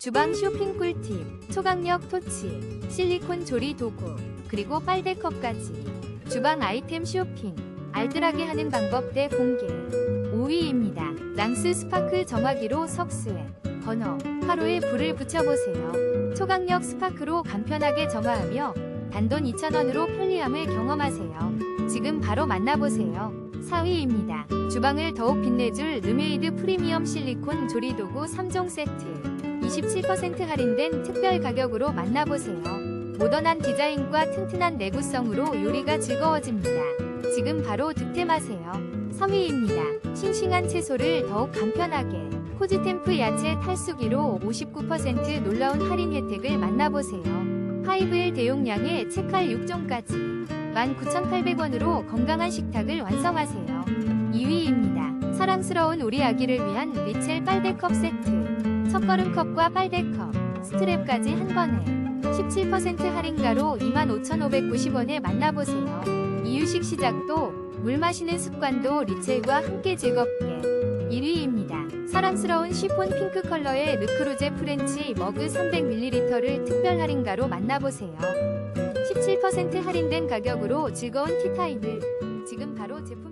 주방 쇼핑 꿀팁, 초강력 토치, 실리콘 조리 도구, 그리고 빨대컵까지. 주방 아이템 쇼핑, 알뜰하게 하는 방법 대 공개. 5위입니다. 랑스 스파크 정화기로 석쇠, 버너, 화로에 불을 붙여보세요. 초강력 스파크로 간편하게 정화하며 단돈 2,000원으로 편리함을 경험하세요. 지금 바로 만나보세요. 4위입니다. 주방을 더욱 빛내줄 르메이드 프리미엄 실리콘 조리도구 3종 세트. 27% 할인된 특별 가격으로 만나보세요. 모던한 디자인과 튼튼한 내구성으로 요리가 즐거워집니다. 지금 바로 득템하세요. 3위입니다. 싱싱한 채소를 더욱 간편하게 코지템프 야채 탈수기로 59% 놀라운 할인 혜택을 만나보세요. 파이브일 대용량의 채칼 6종까지 19,800원으로 건강한 식탁을 완성하세요. 2위입니다. 사랑스러운 우리 아기를 위한 리첼 빨대컵 세트. 첫걸음컵과 빨대컵, 스트랩까지 한 번에 17% 할인가로 25,590원에 만나보세요. 이유식 시작도 물 마시는 습관도 리첼과 함께 즐겁게 1위입니다. 사랑스러운 시폰 핑크 컬러의 르크루제 프렌치 머그 300ml를 특별 할인가로 만나보세요. 17% 할인된 가격으로 즐거운 티타임을 지금 바로 제품